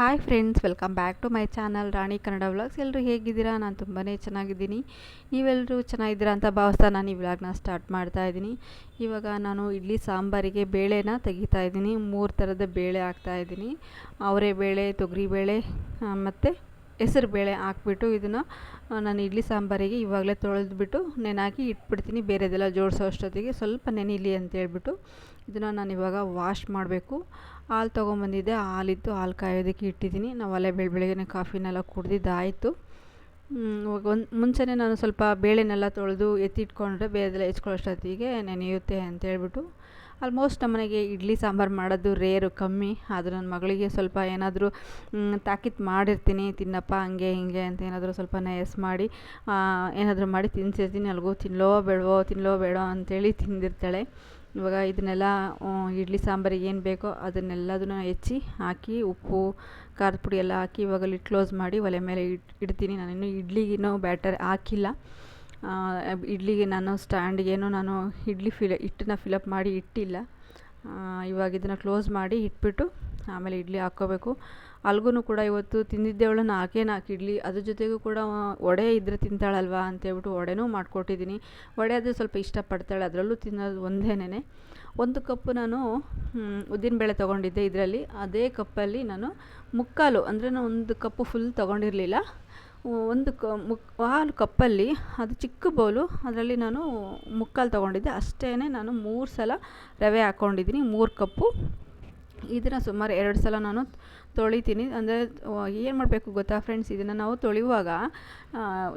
Hi friends welcome back to my channel Rani Kannada vlogs ಎಲ್ಲರೂ ಹೇಗಿದ್ದೀರಾ? ನಾನು ತುಂಬಾ ಚೆನ್ನಾಗಿದ್ದೀನಿ. ನೀವೆಲ್ಲರೂ ಚೆನ್ನಾಗಿದ್ದೀರಾ ಅಂತ ಭಾವಿಸ್ತಾ ನಾನು ಈ ವ್ಲಾಗ್ನ ಸ್ಟಾರ್ಟ್ ಮಾಡ್ತಾ ಇದ್ದೀನಿ. ಇವಾಗ ನಾನು ಇಡ್ಲಿ ಸಾಂಬಾರಿಗೆ ಬೇಳೆನ ತೆಗಿತಾ ಇದ್ದೀನಿ. ಮೂರು ಥರದ ಬೇಳೆ ಹಾಕ್ತಾ ಇದ್ದೀನಿ. ಅವರೆ ಬೇಳೆ ತೊಗರಿಬೇಳೆ ಮತ್ತು ಹೆಸರು ಬೇಳೆ ಹಾಕ್ಬಿಟ್ಟು ಇದನ್ನು ನಾನು ಇಡ್ಲಿ ಸಾಂಬಾರಿಗೆ ಇವಾಗಲೇ ತೊಳೆದ್ಬಿಟ್ಟು ನೆನಾಕಿ ಇಟ್ಬಿಡ್ತೀನಿ. ಬೇರೆದೆಲ್ಲ ಜೋಡಿಸೋ ಅಷ್ಟೊತ್ತಿಗೆ. ಸ್ವಲ್ಪ ನೆನಿಲಿ ಅಂತ ಹೇಳ್ಬಿಟ್ಟು ಇದನ್ನು ನಾನು ಇವಾಗ ವಾಶ್ ಮಾಡಬೇಕು. ಹಾಲು ತೊಗೊಂಬಂದಿದ್ದೆ. ಹಾಲಿತ್ತು ಹಾಲು ಕಾಯೋದಕ್ಕೆ ಇಟ್ಟಿದ್ದೀನಿ. ನಾವು ಅಲ್ಲೇ ಬೆಳ ಬೆಳಗ್ಗೆ ಕಾಫಿನೆಲ್ಲ ಕುಡ್ದಿದ್ದಾಯಿತು. ಇವಾಗ ಒಂದು, ಮುಂಚೆನೇ ನಾನು ಸ್ವಲ್ಪ ಬೇಳೆನೆಲ್ಲ ತೊಳೆದು ಎತ್ತಿಟ್ಕೊಂಡ್ರೆ ಬೇರೆದೆಲ್ಲ ಹೆಚ್ಕೊಳ್ಳೋಷ್ಟೊತ್ತಿಗೆ ನೆನೆಯುತ್ತೆ ಅಂತ ಹೇಳ್ಬಿಟ್ಟು ಆಲ್ಮೋಸ್ಟ್ ನಮ್ಮನೆಗೆ ಇಡ್ಲಿ ಸಾಂಬಾರು ಮಾಡೋದು ರೇರು, ಕಮ್ಮಿ. ಆದರೂ ನನ್ನ ಮಗಳಿಗೆ ಸ್ವಲ್ಪ ಏನಾದರೂ ತಾಕೀತು ಮಾಡಿರ್ತೀನಿ. ತಿನ್ನಪ್ಪ, ಹಂಗೆ, ಹಿಂಗೆ ಅಂತ ಏನಾದರೂ ಸ್ವಲ್ಪ ನಯಸ್ ಮಾಡಿ ಏನಾದರೂ ಮಾಡಿ ತಿನ್ಸಿರ್ತೀನಿ. ಅಲ್ಗೋ, ತಿನ್ಲೋ, ಬೇಡವೋ, ತಿನ್ಲೋ ಬೇಡೋ ಅಂತೇಳಿ ತಿಂದಿರ್ತಾಳೆ. ಇವಾಗ ಇದನ್ನೆಲ್ಲ ಇಡ್ಲಿ ಸಾಂಬಾರಿಗೆ ಏನು ಬೇಕೋ ಅದನ್ನೆಲ್ಲದನ್ನು ಹೆಚ್ಚಿ ಹಾಕಿ ಉಪ್ಪು, ಖಾರದ ಪುಡಿ ಎಲ್ಲ ಹಾಕಿ ಇವಾಗ ಲಿಡ್ ಕ್ಲೋಸ್ ಮಾಡಿ ಒಲೆ ಮೇಲೆ ಇಡ್ತೀನಿ. ನಾನಿನ್ನೂ ಇಡ್ಲಿಗಿನ್ನೂ ಬ್ಯಾಟರ್ ಹಾಕಿಲ್ಲ. ಇಡ್ಲಿಗೆ ನಾನು ಸ್ಟ್ಯಾಂಡ್ಗೇನು ನಾನು ಇಡ್ಲಿ ಫಿಲ್ ಹಿಟ್ಟನ್ನ ಫಿಲಪ್ ಮಾಡಿ ಇಟ್ಟಿಲ್ಲ. ಇವಾಗ ಇದನ್ನು ಕ್ಲೋಸ್ ಮಾಡಿ ಇಟ್ಬಿಟ್ಟು ಆಮೇಲೆ ಇಡ್ಲಿ ಹಾಕ್ಕೋಬೇಕು. ಅಲ್ಗೂ ಕೂಡ ಇವತ್ತು ತಿಂದಿದ್ದೆ ಅವಳನ್ನು ಹಾಕೇನು ಇಡ್ಲಿ ಅದ್ರ ಜೊತೆಗೂ ಕೂಡ ವಡೆ ಇದ್ದರೆ ತಿಂತಾಳಲ್ವಾ ಅಂತೇಳ್ಬಿಟ್ಟು ವಡೆನೂ ಮಾಡಿಕೊಟ್ಟಿದ್ದೀನಿ. ವಡೆ ಆದರೆ ಸ್ವಲ್ಪ ಇಷ್ಟಪಡ್ತಾಳೆ, ಅದರಲ್ಲೂ ತಿನ್ನೋದು ಒಂದೇನೇ ಒಂದು ಕಪ್ಪು ನಾನು ಉದ್ದಿನಬೇಳೆ ತೊಗೊಂಡಿದ್ದೆ ಇದರಲ್ಲಿ. ಅದೇ ಕಪ್ಪಲ್ಲಿ ನಾನು ಮುಕ್ಕಾಲು, ಅಂದರೆ ನಾನು ಒಂದು ಕಪ್ಪು ಫುಲ್ ತೊಗೊಂಡಿರಲಿಲ್ಲ. ಒಂದು ಕ, ಮುಕ್, ಹಾಲು ಕಪ್ಪಲ್ಲಿ, ಅದು ಚಿಕ್ಕ ಬೌಲು, ಅದರಲ್ಲಿ ನಾನು ಮುಕ್ಕಾಲು ತೊಗೊಂಡಿದ್ದೆ. ಅಷ್ಟೇ ನಾನು ಮೂರು ಸಲ ರವೆ ಹಾಕ್ಕೊಂಡಿದ್ದೀನಿ ಮೂರು ಕಪ್ಪು. ಇದನ್ನು ಸುಮಾರು ಎರಡು ಸಲ ನಾನು ತೊಳಿತೀನಿ. ಅಂದರೆ ಏನು ಮಾಡಬೇಕು ಗೊತ್ತಾ ಫ್ರೆಂಡ್ಸ್ ಇದನ್ನು? ನಾವು ತೊಳೆಯುವಾಗ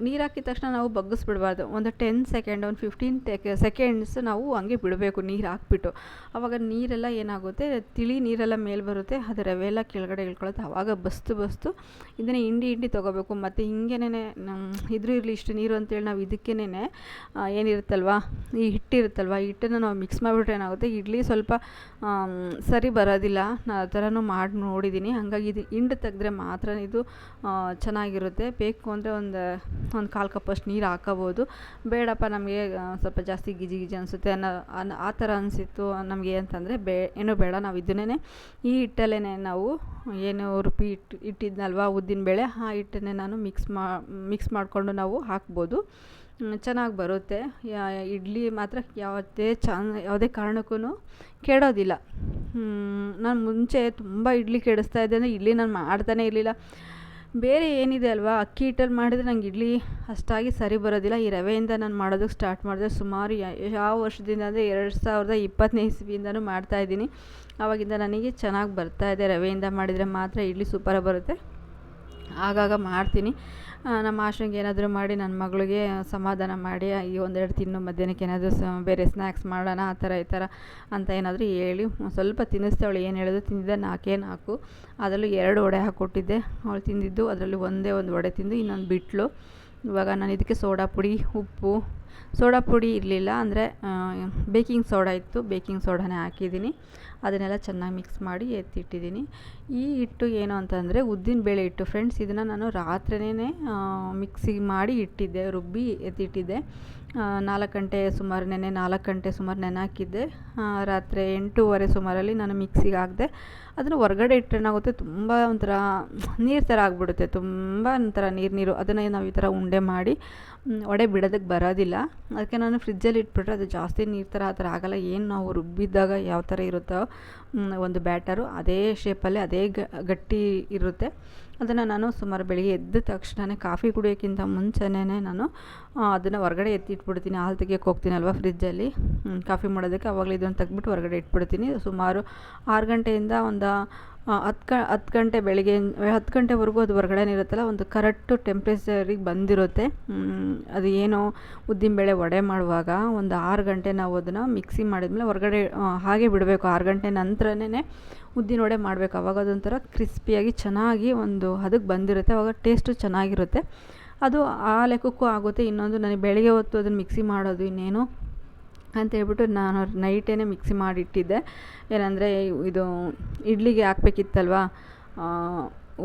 ನೀರು ಹಾಕಿದ ತಕ್ಷಣ ನಾವು ಬಗ್ಗಿಸ್ಬಿಡ್ಬಾರ್ದು. ಒಂದು ಟೆನ್ ಸೆಕೆಂಡ್ ಒಂದು ಫಿಫ್ಟೀನ್ ಟೆಕ್ ಸೆಕೆಂಡ್ಸ್ ನಾವು ಹಂಗೆ ಬಿಡಬೇಕು ನೀರು ಹಾಕ್ಬಿಟ್ಟು. ಆವಾಗ ನೀರೆಲ್ಲ ಏನಾಗುತ್ತೆ? ತಿಳಿ ನೀರೆಲ್ಲ ಮೇಲೆ ಬರುತ್ತೆ. ಅದು ರವೆ ಎಲ್ಲ ಕೆಳಗಡೆ ಇಳ್ಕೊಳ್ಳುತ್ತೆ ಆವಾಗ ಬಸ್ತು ಬಸ್ತು ಇದನ್ನು ಹಿಂಡಿ ಹಿಂಡಿ ತೊಗೋಬೇಕು. ಮತ್ತು ಹಿಂಗೇನೆ ಇದ್ರೂ ಇರಲಿ ಇಷ್ಟು ನೀರು ಅಂತೇಳಿ ನಾವು ಇದಕ್ಕೇನೆ ಏನಿರುತ್ತಲ್ವ? ಈ ಹಿಟ್ಟಿರುತ್ತಲ್ವ ಹಿಟ್ಟನ್ನು ನಾವು ಮಿಕ್ಸ್ ಮಾಡಿಬಿಟ್ರೆ ಏನಾಗುತ್ತೆ? ಇಡ್ಲಿ ಸ್ವಲ್ಪ ಸರಿ ಬರೋದಿಲ್ಲ. ನಾನು ಆ ಥರನೂ ಮಾಡಿ ನೋಡಿದ್ದೀನಿ ಹಾಗಾಗಿ ಇದು ಹಿಂಡು ತೆಗೆದ್ರೆ ಮಾತ್ರ ಇದು ಚೆನ್ನಾಗಿರುತ್ತೆ. ಬೇಕು ಅಂದರೆ ಒಂದು ಒಂದು ಕಾಲು ಕಪ್ಪಷ್ಟು ನೀರು ಹಾಕೋಬೋದು. ಬೇಡಪ್ಪ ನಮಗೆ ಸ್ವಲ್ಪ ಜಾಸ್ತಿ ಗಿಜಿ ಗಿಜಿ ಅನಿಸುತ್ತೆ ಅನ್ನೋ ಅನ್ನೋ ಆ ಥರ ಅನಿಸಿತ್ತು ನಮಗೆ ಅಂತಂದರೆ ಬೇ, ಏನೂ ಬೇಡ. ನಾವು ಇದನ್ನೇ ಈ ಹಿಟ್ಟಲ್ಲೇ ನಾವು ಏನು ರುಬ್ಬಿ ಇಟ್ಟು ಇಟ್ಟಿದ್ನಲ್ವ ಉದ್ದಿನಬೇಳೆ ಆ ಹಿಟ್ಟನ್ನೇ ನಾನು ಮಿಕ್ಸ್ ಮಾ, ಮಿಕ್ಸ್ ಮಾಡಿಕೊಂಡು ನಾವು ಹಾಕ್ಬೋದು. ಚೆನ್ನಾಗಿ ಬರುತ್ತೆ. ಇಡ್ಲಿ ಮಾತ್ರ ಯಾವುದೇ ಚಾನ್, ಯಾವುದೇ ಕಾರಣಕ್ಕೂ ಕೆಡೋದಿಲ್ಲ. ನಾನು ಮುಂಚೆ ತುಂಬ ಇಡ್ಲಿ ಕೆಡಿಸ್ತಾ ಇದ್ದೆ ಅಂದರೆ ಇಡ್ಲಿ ನಾನು ಮಾಡ್ತಾನೇ ಇರಲಿಲ್ಲ. ಬೇರೆ ಏನಿದೆ ಅಲ್ವಾ? ಅಕ್ಕಿ ಹಿಟ್ಟಲ್ಲಿ ಮಾಡಿದರೆ ನಂಗೆ ಇಡ್ಲಿ ಅಷ್ಟಾಗಿ ಸರಿ ಬರೋದಿಲ್ಲ. ಈ ರವೆಯಿಂದ ನಾನು ಮಾಡೋದಕ್ಕೆ ಸ್ಟಾರ್ಟ್ ಮಾಡಿದೆ. ಸುಮಾರು ಯಾವ ವರ್ಷದಿಂದ ಅಂದರೆ ಎರಡು ಸಾವಿರದ ಇಪ್ಪತ್ತನೇ ಇಸ್ವಿಯಿಂದನೂ ಮಾಡ್ತಾಯಿದ್ದೀನಿ ಆವಾಗಿಂದ ನನಗೆ ಚೆನ್ನಾಗಿ ಬರ್ತಾಯಿದೆ ರವೆಯಿಂದ ಮಾಡಿದರೆ ಮಾತ್ರ ಇಡ್ಲಿ ಸೂಪರಾಗಿ ಬರುತ್ತೆ. ಆಗಾಗ ಮಾಡ್ತೀನಿ. ನಮ್ಮ ಆಶ್ರಮಿಗೆ ಏನಾದರೂ ಮಾಡಿ ನನ್ನ ಮಗಳಿಗೆ ಸಮಾಧಾನ ಮಾಡಿ ಈ ಒಂದೆರಡು ತಿನ್ನು, ಮಧ್ಯಾಹ್ನಕ್ಕೆ ಏನಾದರೂ ಸ, ಬೇರೆ ಸ್ನ್ಯಾಕ್ಸ್ ಮಾಡೋಣ, ಆ ಥರ, ಈ ಥರ ಅಂತ ಏನಾದರೂ ಹೇಳಿ ಸ್ವಲ್ಪ ತಿನ್ನಿಸ್ತಾವಳು ಏನು ಹೇಳಿದ್ರು ತಿಂದಿದ್ದೆ ನಾಲ್ಕೇ ನಾಲ್ಕು ಅದರಲ್ಲೂ ಎರಡು ವಡೆ ಹಾಕ್ಕೊಟ್ಟಿದ್ದೆ. ಅವಳು ತಿಂದಿದ್ದು, ಅದರಲ್ಲಿ ಒಂದೇ ಒಂದು ವಡೆ ತಿಂದು, ಇನ್ನೊಂದು ಬಿಟ್ಲು. ಇವಾಗ ನಾನು ಇದಕ್ಕೆ ಸೋಡಾ ಪುಡಿ, ಉಪ್ಪು, ಸೋಡಾ ಪುಡಿ ಇರಲಿಲ್ಲ ಅಂದರೆ ಬೇಕಿಂಗ್ ಸೋಡಾ ಇತ್ತು, ಬೇಕಿಂಗ್ ಸೋಡಾನೇ ಹಾಕಿದ್ದೀನಿ. ಅದನ್ನೆಲ್ಲ ಚೆನ್ನಾಗಿ ಮಿಕ್ಸ್ ಮಾಡಿ ಎತ್ತಿಟ್ಟಿದ್ದೀನಿ. ಈ ಹಿಟ್ಟು ಏನು ಅಂತಂದರೆ, ಉದ್ದಿನ ಬೇಳೆ ಹಿಟ್ಟು. ಫ್ರೆಂಡ್ಸ್ ಇದನ್ನು ನಾನು ರಾತ್ರಿಯೇ ಮಿಕ್ಸಿಗೆ ಮಾಡಿ ಇಟ್ಟಿದ್ದೆ, ರುಬ್ಬಿ ಎತ್ತಿಟ್ಟಿದ್ದೆ. ನಾಲ್ಕು ಗಂಟೆ ಸುಮಾರು ನೆನೆ, ನಾಲ್ಕು ಗಂಟೆ ಸುಮಾರು ನೆನೆ ಹಾಕಿದ್ದೆ. ರಾತ್ರಿ ಎಂಟೂವರೆ ಸುಮಾರಲ್ಲಿ ನಾನು ಮಿಕ್ಸಿಗೆ ಹಾಕಿದೆ. ಅದನ್ನು ಹೊರಗಡೆ ಇಟ್ಟರೇನಾಗುತ್ತೆ ತುಂಬ ಒಂಥರ ನೀರು ಥರ ಆಗಿಬಿಡುತ್ತೆ. ತುಂಬ ಒಂಥರ ನೀರು ನೀರು. ಅದನ್ನು ನಾವು ಈ ಥರ ಉಂಡೆ ಮಾಡಿ ಒಡೆ ಬಿಡೋದಕ್ಕೆ ಬರೋದಿಲ್ಲ. ಅದಕ್ಕೆ ನಾನು ಫ್ರಿಜ್ಜಲ್ಲಿ ಇಟ್ಬಿಟ್ರೆ ಅದು ಜಾಸ್ತಿ ನೀರು ಥರ ಆ ಥರ ಆಗೋಲ್ಲ. ಏನು ನಾವು ರುಬ್ಬಿದ್ದಾಗ ಯಾವ ಥರ ಇರುತ್ತೋ ಒಂದು ಬ್ಯಾಟರು, ಅದೇ ಶೇಪಲ್ಲಿ ಅದೇ ಗಟ್ಟಿ ಇರುತ್ತೆ. ಅದನ್ನು ನಾನು ಸುಮಾರು ಬೆಳಿಗ್ಗೆ ಎದ್ದ ತಕ್ಷಣವೇ ಕಾಫಿ ಕುಡಿಯೋಕ್ಕಿಂತ ಮುಂಚೆನೇ ನಾನು ಅದನ್ನು ಹೊರಗಡೆ ಎತ್ತಿಟ್ಬಿಡ್ತೀನಿ. ಹಾಲು ತೆಗಿಯೋಕ್ಕೆ ಹೋಗ್ತೀನಲ್ವ ಫ್ರಿಜ್ಜಲ್ಲಿ ಕಾಫಿ ಮಾಡೋದಕ್ಕೆ ಆವಾಗಲೇ ಇದನ್ನು ತೆಗ್ದುಬಿಟ್ಟು ಹೊರಗಡೆ ಇಟ್ಬಿಡ್ತೀನಿ. ಸುಮಾರು ಆರು ಗಂಟೆಯಿಂದ ಒಂದು ಹತ್ತು ಗ, ಹತ್ತು ಗಂಟೆ ಬೆಳಗ್ಗೆ, ಹತ್ತು ಗಂಟೆವರೆಗೂ ಅದು ಹೊರಗಡೆ ಇರುತ್ತಲ್ಲ, ಒಂದು ಕರೆಕ್ಟು ಟೆಂಪ್ರೇಚರಿಗೆ ಬಂದಿರುತ್ತೆ. ಅದು ಏನೋ ಉದ್ದಿನ ಬೇಳೆ ವಡೆ ಮಾಡುವಾಗ ಒಂದು ಆರು ಗಂಟೆ ನಾವು ಅದನ್ನು ಮಿಕ್ಸಿ ಮಾಡಿದ್ಮೇಲೆ ಹೊರಗಡೆ ಹಾಗೆ ಬಿಡಬೇಕು. ಆರು ಗಂಟೆ ನಂತರನೇ ಉದ್ದಿನ ವಡೆ ಮಾಡಬೇಕು. ಅವಾಗ ಅದೊಂಥರ ಕ್ರಿಸ್ಪಿಯಾಗಿ ಚೆನ್ನಾಗಿ ಒಂದು ಹದಕ್ಕೆ ಬಂದಿರುತ್ತೆ. ಆವಾಗ ಟೇಸ್ಟು ಚೆನ್ನಾಗಿರುತ್ತೆ. ಅದು ಆ ಲೆಕ್ಕಕ್ಕೂ ಆಗುತ್ತೆ. ಇನ್ನೊಂದು ನನಗೆ ಬೆಳಗ್ಗೆ ಹೊತ್ತು ಅದನ್ನು ಮಿಕ್ಸಿ ಮಾಡೋದು ಇನ್ನೇನು ಅಂತೇಳ್ಬಿಟ್ಟು ನಾನು ನೈಟೇ ಮಿಕ್ಸಿ ಮಾಡಿಟ್ಟಿದ್ದೆ. ಏನಂದರೆ ಇದು ಇಡ್ಲಿಗೆ ಹಾಕ್ಬೇಕಿತ್ತಲ್ವ?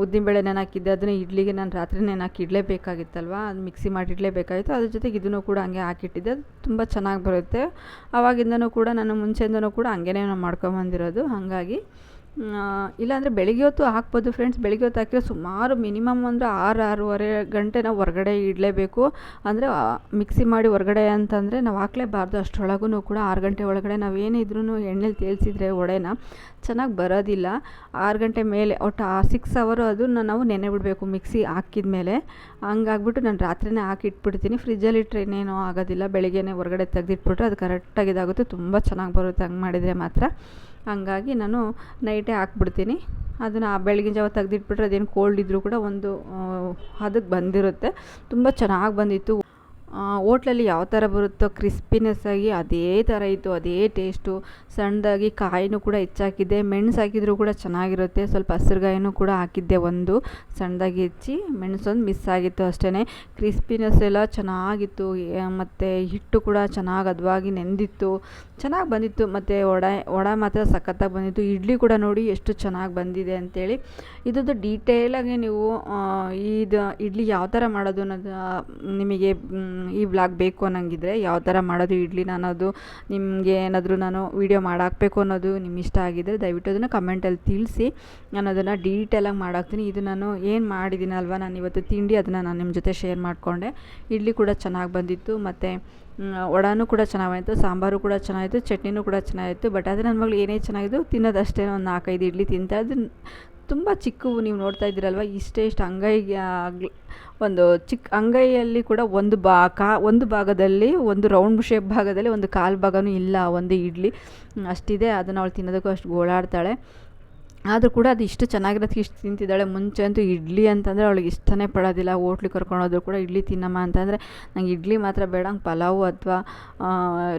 ಉದ್ದಿನಬೇಳೆ ಹಾಕಿದ್ದೆ. ಅದನ್ನು ಇಡ್ಲಿಗೆ ನಾನು ರಾತ್ರಿ ನೆನಾಕಿ ಇಡಲೇಬೇಕಾಗಿತ್ತಲ್ವ ಅದು ಮಿಕ್ಸಿ ಮಾಡಿ ಇಡಲೇಬೇಕಾಗಿತ್ತು ಅದ್ರ ಜೊತೆಗೆ ಇದನ್ನು ಕೂಡ ಹಂಗೆ ಹಾಕಿಟ್ಟಿದ್ದೆ. ಅದು ತುಂಬ ಚೆನ್ನಾಗಿ ಬರುತ್ತೆ. ಆವಾಗಿಂದನೂ ಕೂಡ ನಾನು ಮುಂಚೆಯಿಂದನೂ ಕೂಡ ಹಂಗೇ ನಾನು ಮಾಡ್ಕೊಂಬಂದಿರೋದು. ಹಾಗಾಗಿ ಇಲ್ಲಾಂದರೆ ಬೆಳಿಗ್ಗೆ ಹೊತ್ತು ಹಾಕ್ಬೋದು ಫ್ರೆಂಡ್ಸ್ ಬೆಳಿಗ್ಗೆ ಹೊತ್ತು ಹಾಕಿದ್ರೆ ಸುಮಾರು ಮಿನಿಮಮ್ ಅಂದರೆ ಆರು, ಆರೂವರೆ ಗಂಟೆ ನಾವು ಹೊರಗಡೆ ಇಡಲೇಬೇಕು. ಅಂದರೆ ಮಿಕ್ಸಿ ಮಾಡಿ ಹೊರಗಡೆ ಅಂತಂದರೆ ನಾವು ಹಾಕ್ಲೇಬಾರ್ದು. ಅಷ್ಟರೊಳಗೂ ಕೂಡ ಆರು ಗಂಟೆ ಒಳಗಡೆ ನಾವು ಇದ್ರೂ ಎಣ್ಣೆಲಿ ತೇಲ್ಸಿದ್ರೆ ಒಡೆನ ಚೆನ್ನಾಗಿ ಬರೋದಿಲ್ಲ. ಆರು ಗಂಟೆ ಮೇಲೆ ಒಟ್ಟು ಆ ಸಿಕ್ಸ್ ಅವರು ಅದನ್ನು ನಾವು ನೆನೆ ಬಿಡಬೇಕು ಮಿಕ್ಸಿ ಹಾಕಿದ ಮೇಲೆ ಹಂಗಾಗ್ಬಿಟ್ಟು ನಾನು ರಾತ್ರಿನೇ ಹಾಕಿ ಇಟ್ಬಿಡ್ತೀನಿ. ಫ್ರಿಜ್ಜಲ್ಲಿ ಇಟ್ಟರೆ ಆಗೋದಿಲ್ಲ. ಬೆಳಿಗ್ಗೆನೇ ಹೊರಗಡೆ ತೆಗೆದಿಟ್ಬಿಟ್ರೆ ಅದು ಕರೆಕ್ಟಾಗಿ ಇದಾಗುತ್ತೆ. ತುಂಬ ಚೆನ್ನಾಗಿ ಬರುತ್ತೆ ಹಂಗೆ ಮಾಡಿದರೆ ಮಾತ್ರ. ಹಂಗಾಗಿ ನಾನು ನೈಟೇ ಹಾಕ್ಬಿಡ್ತೀನಿ. ಅದನ್ನು ಬೆಳಗಿನ ಜಾವ ತೆಗ್ದಿಟ್ಬಿಟ್ರೆ ಅದೇನು ಕೋಲ್ಡ್ ಇದ್ದರೂ ಕೂಡ ಒಂದು ಹದಕ್ಕೆ ಬಂದಿರುತ್ತೆ. ತುಂಬ ಚೆನ್ನಾಗಿ ಬಂದಿತ್ತು. ಹೋಟ್ಲಲ್ಲಿ ಯಾವ ಥರ ಬರುತ್ತೋ ಕ್ರಿಸ್ಪಿನೆಸ್ಸಾಗಿ ಅದೇ ಥರ ಇತ್ತು, ಅದೇ ಟೇಸ್ಟು ಸಣ್ಣದಾಗಿ ಕಾಯಿನೂ ಕೂಡ ಹೆಚ್ಚಾಕಿದ್ದೆ, ಮೆಣಸು ಹಾಕಿದರೂ ಕೂಡ ಚೆನ್ನಾಗಿರುತ್ತೆ. ಸ್ವಲ್ಪ ಹಸಿರುಗಾಯಿನೂ ಕೂಡ ಹಾಕಿದ್ದೆ ಒಂದು. ಸಣ್ಣದಾಗಿ ಹೆಚ್ಚಿ ಮೆಣಸೊಂದು ಮಿಸ್ ಆಗಿತ್ತು ಅಷ್ಟೇ ಕ್ರಿಸ್ಪಿನೆಸ್ ಎಲ್ಲ ಚೆನ್ನಾಗಿತ್ತು ಮತ್ತು ಹಿಟ್ಟು ಕೂಡ ಚೆನ್ನಾಗಿ ಹದವಾಗಿ ನೆಂದಿತ್ತು. ಚೆನ್ನಾಗಿ ಬಂದಿತ್ತು, ಮತ್ತು ವಡೆ ವಡೆ ಮಾತ್ರ ಸಖತ್ತಾಗಿ ಬಂದಿತ್ತು. ಇಡ್ಲಿ ಕೂಡ ನೋಡಿ ಎಷ್ಟು ಚೆನ್ನಾಗಿ ಬಂದಿದೆ ಅಂತೇಳಿ. ಇದ್ರದ್ದು ಡೀಟೇಲಾಗಿ ನೀವು ಇದು, ಇಡ್ಲಿ ಯಾವ ಥರ ಮಾಡೋದು ಅನ್ನೋದು ನಿಮಗೆ ಈ ವ್ಲಾಗ್ ಬೇಕು ಅನ್ನೋಂಗಿದ್ರೆ ಯಾವ ಥರ ಮಾಡೋದು ಇಡ್ಲಿನ ಅನ್ನೋದು, ನಿಮಗೆ ಏನಾದರೂ ನಾನು ವೀಡಿಯೋ ಮಾಡಾಕಬೇಕು ಅನ್ನೋದು ನಿಮ್ಮ ಇಷ್ಟ ಆಗಿದ್ದರೆ ದಯವಿಟ್ಟು ಅದನ್ನು ಕಮೆಂಟಲ್ಲಿ ತಿಳಿಸಿ. ನಾನು ಅದನ್ನು ಡೀಟೇಲಾಗಿ ಮಾಡಾಕ್ತೀನಿ. ಇದು ನಾನು ಏನು ಮಾಡಿದ್ದೀನಲ್ವ, ನಾನು ಇವತ್ತು ತಿಂಡಿ ಅದನ್ನು ನಾನು ನಿಮ್ಮ ಜೊತೆ ಶೇರ್ ಮಾಡಿಕೊಂಡೆ. ಇಡ್ಲಿ ಕೂಡ ಚೆನ್ನಾಗಿ ಬಂದಿತ್ತು, ಮತ್ತು ವಡಾನು ಕೂಡ ಚೆನ್ನಾಗಾಯಿತು, ಸಾಂಬಾರು ಕೂಡ ಚೆನ್ನಾಗಿತ್ತು ಚಟ್ನಿನೂ ಕೂಡ ಚೆನ್ನಾಗಿತ್ತು ಬಟ್ ಆದರೆ ನನ್ನ ಮಗಳು ಏನೇ ಚೆನ್ನಾಗಿದ್ದು ತಿನ್ನೋದಷ್ಟೇ ಒಂದು ನಾಲ್ಕೈದು ಇಡ್ಲಿ ತಿಂತಾ ಅದು ತುಂಬ ಚಿಕ್ಕವು ನೀವು ನೋಡ್ತಾ ಇದ್ದೀರಲ್ವ? ಇಷ್ಟೇ ಇಷ್ಟು ಆಗ್ಲಿ ಒಂದು ಚಿಕ್ಕ ಅಂಗೈಯಲ್ಲಿ ಕೂಡ ಒಂದು ಬಾ, ಕಾ, ಒಂದು ಭಾಗದಲ್ಲಿ, ಒಂದು ರೌಂಡ್ ಶೇಪ್ ಭಾಗದಲ್ಲಿ ಒಂದು ಕಾಲು ಭಾಗವೂ ಇಲ್ಲ, ಒಂದು ಇಡ್ಲಿ. ಅಷ್ಟಿದೆ, ಅದನ್ನು ಅವಳು ತಿನ್ನೋದಕ್ಕೂ ಅಷ್ಟು ಗೋಳಾಡ್ತಾಳೆ. ಆದರೂ ಕೂಡ ಅದು ಇಷ್ಟು ಚೆನ್ನಾಗಿರೋದಕ್ಕೆ ಇಷ್ಟು ತಿಂತಿದ್ದಾಳೆ, ಮುಂಚೆ ಅಂತೂ ಇಡ್ಲಿ ಅಂತಂದರೆ ಅವಳಿಗೆ ಇಷ್ಟನೇ ಪಡೋದಿಲ್ಲ, ಹೋಟ್ಲಿಗೆ ಕರ್ಕೊಂಡೋದ್ರು ಕೂಡ ಇಡ್ಲಿ ತಿನ್ನಮ್ಮ ಅಂತಂದರೆ ನಂಗೆ ಇಡ್ಲಿ ಮಾತ್ರ ಬೇಡ ಪಲಾವು ಅಥವಾ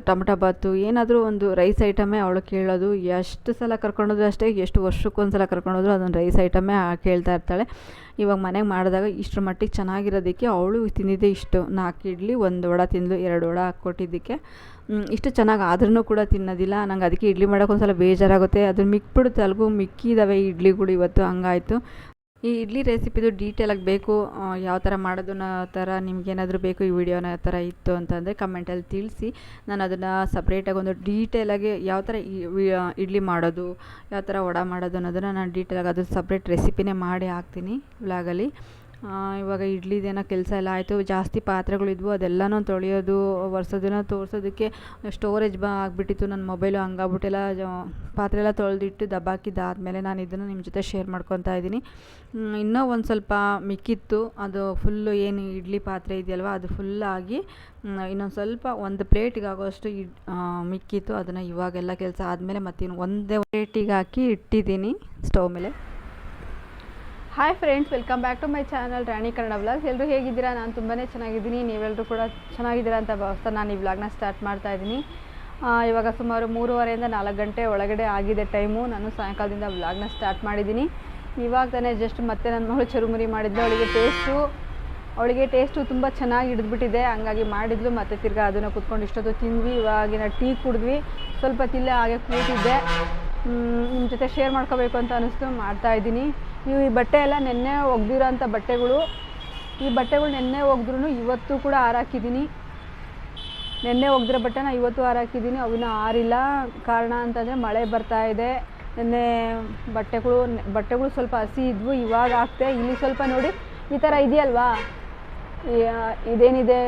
ಟೊಮಟೊ ಬಾತು, ಏನಾದರೂ ಒಂದು ರೈಸ್ ಐಟಮೇ ಅವಳು ಕೇಳೋದು. ಎಷ್ಟು ಸಲ ಕರ್ಕೊಂಡೋದ್ರು ಅಷ್ಟೇ, ಎಷ್ಟು ವರ್ಷಕ್ಕೊಂದು ಸಲ ಕರ್ಕೊಂಡೋದ್ರು ಅದೊಂದು ರೈಸ್ ಐಟಮೇ ಕೇಳ್ತಾ ಇರ್ತಾಳೆ. ಇವಾಗ ಮನೆಗೆ ಮಾಡಿದಾಗ ಇಷ್ಟರ ಮಟ್ಟಿಗೆ ಚೆನ್ನಾಗಿರೋದಕ್ಕೆ ಅವಳು ತಿಂದಿದ್ದೆ ಇಷ್ಟು. ನಾಲ್ಕು ಇಡ್ಲಿ, ಒಂದು ವಡ ತಿಂದಳು ಎರಡು ವಡ ಹಾಕ್ಕೊಟ್ಟಿದ್ದಕ್ಕೆ. ಇಷ್ಟು ಚೆನ್ನಾಗಿ ಆದ್ರೂ ಕೂಡ ತಿನ್ನೋದಿಲ್ಲ. ನಂಗೆ ಅದಕ್ಕೆ ಇಡ್ಲಿ ಮಾಡೋಕೆ ಒಂದು ಸಲ ಬೇಜಾರಾಗುತ್ತೆ. ಅದನ್ನು ಮಿಕ್ಬಿಡುತ್ತೆ ಅಲ್ಗೂ ಮಿಕ್ಕಿದ್ದಾವೆ ಇಡ್ಲಿಗಳು ಇವತ್ತು. ಹಂಗಾಯಿತು. ಈ ಇಡ್ಲಿ ರೆಸಿಪಿದು ಡೀಟೇಲಾಗಿ ಬೇಕು ಯಾವ ಥರ ಮಾಡೋದು ಆ ಥರ ನಿಮ್ಗೇನಾದರೂ ಬೇಕು ಈ ವಿಡಿಯೋನ ಥರ ಇತ್ತು ಅಂತಂದರೆ ಕಮೆಂಟಲ್ಲಿ ತಿಳಿಸಿ. ನಾನು ಅದನ್ನು ಸಪ್ರೇಟಾಗಿ ಒಂದು ಡೀಟೇಲಾಗಿ ಯಾವ ಥರ ಇಡ್ಲಿ ಮಾಡೋದು, ಯಾವ ಥರ ವಡೆ ಮಾಡೋದು ಅನ್ನೋದನ್ನು ನಾನು ಡೀಟೇಲಾಗಿ ಅದು ಸಪ್ರೇಟ್ ರೆಸಿಪಿನೇ ಮಾಡಿ ಹಾಕ್ತೀನಿ ವ್ಲಾಗಲ್ಲಿ ಇವಾಗ ಇಡ್ಲಿದೇನೋ ಕೆಲಸ ಎಲ್ಲ ಆಯಿತು. ಜಾಸ್ತಿ ಪಾತ್ರೆಗಳಿದ್ವು ಅದೆಲ್ಲನೂ ತೊಳೆಯೋದು, ಒರೆಸೋದನ್ನ ತೋರಿಸೋದಕ್ಕೆ ಸ್ಟೋರೇಜ್ ಬ ಆಗಿಬಿಟ್ಟಿತ್ತು. ನನ್ನ ಮೊಬೈಲು ಹಂಗಾಗ್ಬಿಟ್ಟೆಲ್ಲ ಪಾತ್ರೆ ಎಲ್ಲ ತೊಳೆದಿಟ್ಟು ದಬ್ಬಾಕಿದ್ದಾದಮೇಲೆ ನಾನು ಇದನ್ನು ನಿಮ್ಮ ಜೊತೆ ಶೇರ್ ಮಾಡ್ಕೊತಾ ಇದ್ದೀನಿ. ಇನ್ನೂ ಒಂದು ಸ್ವಲ್ಪ ಮಿಕ್ಕಿತ್ತು. ಅದು ಫುಲ್ಲು ಏನು ಇಡ್ಲಿ ಪಾತ್ರೆ ಇದೆಯಲ್ವ, ಅದು ಫುಲ್ಲಾಗಿ ಇನ್ನೊಂದು ಸ್ವಲ್ಪ ಒಂದು ಪ್ಲೇಟಿಗಾಗೋಷ್ಟು ಇಡ್ ಮಿಕ್ಕಿತ್ತು. ಅದನ್ನು ಇವಾಗೆಲ್ಲ ಕೆಲಸ ಆದಮೇಲೆ ಮತ್ತಿನ್ನು ಒಂದೇ ಪ್ಲೇಟಿಗೆ ಹಾಕಿ ಇಟ್ಟಿದ್ದೀನಿ ಸ್ಟವ್ ಮೇಲೆ. Hi friends welcome back to my channel Rani Kannada vlogs ಎಲ್ಲರೂ ಹೇಗಿದ್ದೀರಾ? ನಾನು ತುಂಬಾ ಚೆನ್ನಾಗಿದ್ದೀನಿ. ನೀವೆಲ್ಲರೂ ಕೂಡ ಚೆನ್ನಾಗಿದ್ದೀರಾ ಅಂತ ಭಾವಿಸ್ತಾ ನಾನು ಈ ವ್ಲಾಗ್ನ ಸ್ಟಾರ್ಟ್ ಮಾಡ್ತಾ ಇದ್ದೀನಿ. ಇವಾಗ ಸುಮಾರು ಮೂರುವರೆಯಿಂದ ನಾಲ್ಕು ಗಂಟೆ ಒಳಗಡೆ ಆಗಿದೆ ಟೈಮು ನಾನು ಸಾಯಂಕಾಲದಿಂದ ವ್ಲಾಗ್ನ ಸ್ಟಾರ್ಟ್ ಮಾಡಿದ್ದೀನಿ. ಇವಾಗ ತಾನೇ ಜಸ್ಟ್ ಮತ್ತೆ ನನ್ನ ಮಗಳು ಚುರುಮುರಿ ಮಾಡಿದ್ಲು. ಅವಳಿಗೆ ಟೇಸ್ಟು ಅವಳಿಗೆ ಟೇಸ್ಟು ತುಂಬ ಚೆನ್ನಾಗಿ ಹಿಡಿದ್ಬಿಟ್ಟಿದೆ. ಹಂಗಾಗಿ ಮಾಡಿದ್ಲು. ಮತ್ತು ತಿರ್ಗಾ ಅದನ್ನು ಕುತ್ಕೊಂಡು ಇಷ್ಟೊತ್ತು ತಿಂದ್ವಿ. ಇವಾಗಿನ ಟೀ ಕುಡಿದ್ವಿ. ಸ್ವಲ್ಪ ತಿಲ್ಲೆ ಹಾಗೆ ಕೂತಿದ್ದೆ. ನಿಮ್ಮ ಜೊತೆ ಶೇರ್ ಮಾಡ್ಕೋಬೇಕು ಅಂತ ಅನ್ನಿಸ್ತು ಮಾಡ್ತಾಯಿದ್ದೀನಿ ಇವು ಈ ಬಟ್ಟೆ ಎಲ್ಲ ನೆನ್ನೆ ಒಗೆದಿರೋಂಥ ಬಟ್ಟೆಗಳು, ಈ ಬಟ್ಟೆಗಳು ನೆನ್ನೆ ಒಗೆದ್ರೂ ಇವತ್ತು ಕೂಡ ಆರಾಕಿದ್ದೀನಿ ನೆನ್ನೆ ಒಗೆದಿರೋ ಬಟ್ಟೆನ ಇವತ್ತು ಆರಾಕಿದ್ದೀನಿ ಅವಿನ ಆರಿಲ್ಲ ಕಾರಣ ಅಂತಂದರೆ ಮಳೆ ಬರ್ತಾ ಇದೆ. ನೆನ್ನೆ ಬಟ್ಟೆಗಳು ಬಟ್ಟೆಗಳು ಸ್ವಲ್ಪ ಹಸಿ ಇದ್ವು, ಇವಾಗ ಹಾಕ್ತೆ. ಇಲ್ಲಿ ಸ್ವಲ್ಪ ನೋಡಿ, ಈ ಥರ ಇದೆಯಲ್ವಾ? ಇದೇನಿದೆ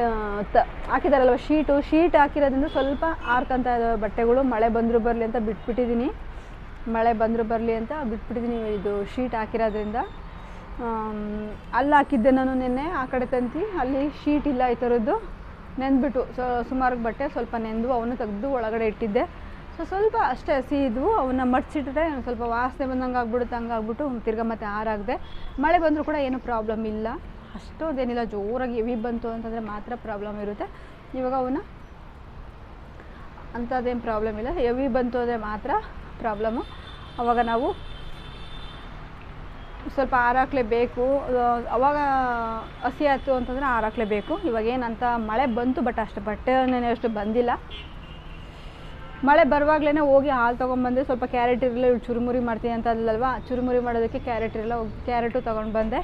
ತ, ಹಾಕಿದಾರಲ್ವ? ಶೀಟು, ಶೀಟ್ ಹಾಕಿರೋದ್ರಿಂದ ಸ್ವಲ್ಪ ಆರ್ಕೊಂತ ಇದ್ದಾವೆ ಬಟ್ಟೆಗಳು. ಮಳೆ ಬಂದರೂ ಬರಲಿ ಅಂತ ಬಿಟ್ಬಿಟ್ಟಿದ್ದೀನಿ. ಮಳೆ ಬಂದರೂ ಬರಲಿ ಅಂತ ಬಿಟ್ಬಿಟ್ಟಿದ್ದೀನಿ. ಇದು ಶೀಟ್ ಹಾಕಿರೋದ್ರಿಂದ ಅಲ್ಲಿ ಹಾಕಿದ್ದೆ ನಾನು ನಿನ್ನೆ ಆ ಕಡೆ ತಂತಿ ಅಲ್ಲಿ ಶೀಟ್ ಇಲ್ಲ ಈ ಥರದ್ದು. ನೆಂದ್ಬಿಟ್ಟು ಸೊ, ಸುಮಾರು ಬಟ್ಟೆ ಸ್ವಲ್ಪ ನೆಂದು ಅವನ್ನ ತೆಗೆದು ಒಳಗಡೆ ಇಟ್ಟಿದ್ದೆ. ಸೊ, ಸ್ವಲ್ಪ ಅಷ್ಟೇ ಹಸಿ ಇದ್ವು. ಅವನ್ನ ಮಡ್ಚಿಟ್ರೆ ಸ್ವಲ್ಪ ವಾಸನೆ ಬಂದಂಗೆ ಆಗ್ಬಿಡುತ್ತೆ ಹಂಗಾಗ್ಬಿಟ್ಟು ತಿರ್ಗಾ ಮತ್ತೆ ಆರಾಗದೆ ಮಳೆ ಬಂದರೂ ಕೂಡ ಏನು ಪ್ರಾಬ್ಲಮ್ ಇಲ್ಲ. ಅಷ್ಟೊಂದೇನಿಲ್ಲ, ಜೋರಾಗಿ ಎವಿ ಬಂತು ಅಂತಂದರೆ ಮಾತ್ರ ಪ್ರಾಬ್ಲಮ್ ಇರುತ್ತೆ. ಇವಾಗ ಅವನ್ನ ಅಂಥದ್ದೇನು ಪ್ರಾಬ್ಲಮ್ ಇಲ್ಲ. ಎವಿ ಬಂತು ಅಂದರೆ ಮಾತ್ರ ಪ್ರಾಬ್ಲಮ್ಮು ಅವಾಗ ನಾವು ಸ್ವಲ್ಪ ಆರಾಕ್ಲೇಬೇಕು. ಅವಾಗ ಹಸಿ ಆಯಿತು ಅಂತಂದರೆ ಆರಾಕ್ಲೇಬೇಕು. ಇವಾಗ ಏನಂತ ಮಳೆ ಬಂತು ಬಟ್ ಅಷ್ಟು ಬಟ್ಟೆ ಅಷ್ಟು ಬಂದಿಲ್ಲ. ಮಳೆ ಬರುವಾಗಲೇ ಹೋಗಿ ಹಾಲು ತೊಗೊಂಡ್ಬಂದೆ ಸ್ವಲ್ಪ ಕ್ಯಾರೆಟ್ ಇರಲಿಲ್ಲ ಇವ್ಳು ಚುರುಮುರಿ ಮಾಡ್ತೀನಿ ಅಂತ ಅಲ್ವಾ ಚುರುಮುರಿ ಮಾಡೋದಕ್ಕೆ ಕ್ಯಾರೆಟ್ ಇರಲ್ಲ ಕ್ಯಾರೆಟು ತೊಗೊಂಡು ಬಂದೆ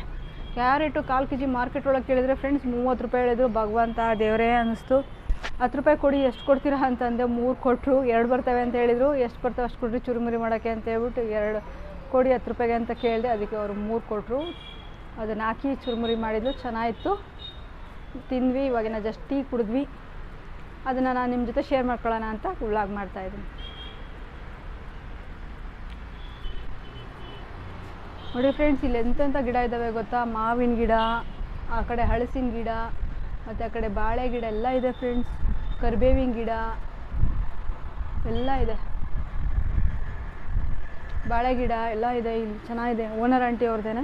ಕ್ಯಾರೆಟು ಕಾಲು ಕೆ ಜಿ ಮಾರ್ಕೆಟ್ ಒಳಗೆ ಕೇಳಿದರೆ ಫ್ರೆಂಡ್ಸ್ ಮೂವತ್ತು ರೂಪಾಯಿ ಹೇಳಿದ್ರು, ಭಗವಂತ ದೇವರೇ ಅನ್ನಿಸ್ತು. ಹತ್ತು ರೂಪಾಯಿ ಕೊಡಿ, ಎಷ್ಟು ಕೊಡ್ತೀರಾ ಅಂತಂದೆ, ಮೂರು ಕೊಟ್ಟರು ಎರಡು ಬರ್ತವೆ ಅಂತ ಹೇಳಿದರು. ಎಷ್ಟು ಬರ್ತವೆ ಅಷ್ಟು ಕೊಡ್ರಿ, ಚುರುಮುರಿ ಮಾಡೋಕ್ಕೆ ಅಂತ ಹೇಳ್ಬಿಟ್ಟು ಎರಡು ಕೊಡಿ, ಹತ್ತು ರೂಪಾಯಿಗೆ ಅಂತ ಕೇಳಿದೆ, ಅದಕ್ಕೆ ಅವರು ಮೂರು ಕೊಟ್ಟರು ಅದನ್ನು ಹಾಕಿ ಚುರುಮುರಿ ಮಾಡಿದ್ರು ಚೆನ್ನಾಗಿತ್ತು. ತಿಂದ್ವಿ, ಇವಾಗಿನ ಜಸ್ಟ್ ಟೀ ಕುಡಿದ್ವಿ. ಅದನ್ನು ನಾನು ನಿಮ್ಮ ಜೊತೆ ಶೇರ್ ಮಾಡ್ಕೊಳ್ಳೋಣ ಅಂತ ವ್ಲಾಗ್ ಮಾಡ್ತಾಯಿದ್ದೀನಿ ನೋಡಿ ಫ್ರೆಂಡ್ಸ್ ಇಲ್ಲಿ ಎಂತೆಂಥ ಗಿಡ ಇದ್ದಾವೆ ಗೊತ್ತಾ? ಮಾವಿನ ಗಿಡ, ಆ ಕಡೆ ಹಳಸಿನ ಗಿಡ ಮತ್ತು ಆ ಕಡೆ ಬಾಳೆ ಗಿಡ ಎಲ್ಲ ಇದೆ ಫ್ರೆಂಡ್ಸ್ ಕರಿಬೇವಿನ ಗಿಡ ಎಲ್ಲ ಇದೆ. ಬಾಳೆ ಗಿಡ ಎಲ್ಲ ಇದೆ, ಇಲ್ಲಿ ಚೆನ್ನಾಗಿದೆ. ಓನರ್ ಆಂಟಿ ಅವ್ರದ್ದೇನೆ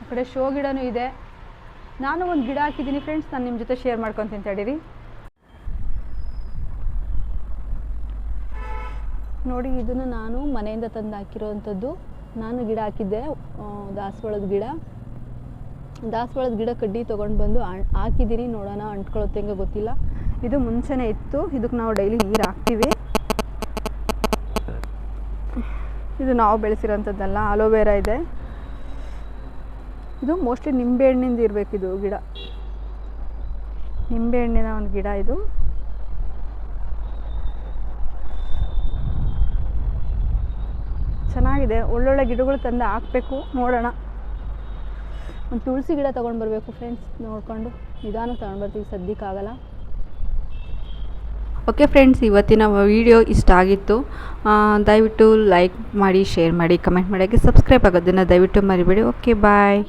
ಆ ಕಡೆ ಶೋ ಗಿಡನೂ ಇದೆ. ನಾನು ಒಂದು ಗಿಡ ಹಾಕಿದ್ದೀನಿ ಫ್ರೆಂಡ್ಸ್ ನಾನು ನಿಮ್ಮ ಜೊತೆ ಶೇರ್ ಮಾಡ್ಕೊತೀನಿ ತಡೀರಿ ನೋಡಿ, ಇದನ್ನು ನಾನು ಮನೆಯಿಂದ ತಂದು ಹಾಕಿರೋವಂಥದ್ದು ನಾನು ಗಿಡ ಹಾಕಿದ್ದೆ ದಾಸವಾಳದ ಗಿಡ. ದಾಸವಾಳದ ಗಿಡ ಕಡ್ಡಿ ತೊಗೊಂಡು ಬಂದು ಹಾಕಿದ್ದೀನಿ ನೋಡೋಣ ಅಂಟ್ಕೊಳ್ಳುತ್ತೆ ಹೆಂಗೆ ಗೊತ್ತಿಲ್ಲ. ಇದು ಮುಂಚೆನೇ ಇತ್ತು. ಇದಕ್ಕೆ ನಾವು ಡೈಲಿ ನೀರು ಹಾಕ್ತೀವಿ. ಇದು ನಾವು ಬೆಳೆಸಿರೋಂಥದ್ದಲ್ಲ, ಅಲೋವೆರಾ ಇದೆ. ಇದು ಮೋಸ್ಟ್ಲಿ ನಿಂಬೆಹಣ್ಣಿಂದ ಇರಬೇಕು ಇದು ಗಿಡ. ನಿಂಬೆ ಹಣ್ಣಿನ ಒಂದು ಗಿಡ ಇದು. ಚೆನ್ನಾಗಿದೆ. ಒಳ್ಳೊಳ್ಳೆ ಗಿಡಗಳು ತಂದು ಹಾಕಬೇಕು. ನೋಡೋಣ. ಒಂದು ತುಳಸಿ ಗಿಡ ತೊಗೊಂಡು ಬರಬೇಕು ಫ್ರೆಂಡ್ಸ್ ನೋಡಿಕೊಂಡು. ನಿಧಾನ ತೊಗೊಂಡು ಬರ್ತೀವಿ, ಸದ್ಯಕ್ಕಾಗಲ್ಲ. ಓಕೆ ಫ್ರೆಂಡ್ಸ್ ಇವತ್ತಿನ ವಿಡಿಯೋ ಇಷ್ಟ ಆಗಿತ್ತು. ದಯವಿಟ್ಟು ಲೈಕ್ ಮಾಡಿ ಶೇರ್ ಮಾಡಿ ಕಮೆಂಟ್ ಮಾಡೋಕ್ಕೆ ಸಬ್ಸ್ಕ್ರೈಬ್ ಆಗೋದನ್ನು ದಯವಿಟ್ಟು ಮರಿಬೇಡಿ. Okay bye